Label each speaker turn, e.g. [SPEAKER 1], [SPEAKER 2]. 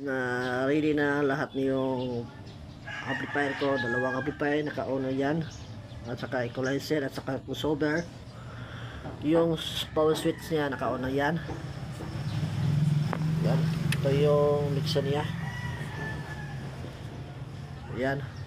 [SPEAKER 1] na ready na lahat yung amplifier ko. Dalawang amplifier naka-on yan. At saka equalizer at saka crossover. Yung power switch niya naka-on yan. Yan. Ito yung mixer niya. Yan.